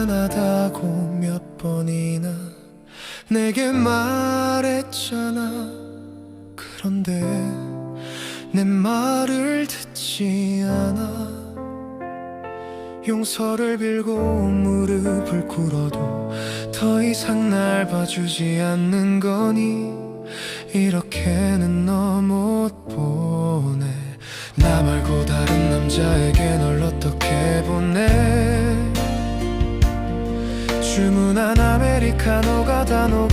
미안하다고 몇 번이나 내게 말했잖아. 그런데 내 말을 듣지 않아. 용서를 빌고 무릎을 꿇어도 더 이상 날 봐주지 않는 거니? 이렇게는 너 못 보내. 나 말고 다른 남자에게 シュアメリカの方の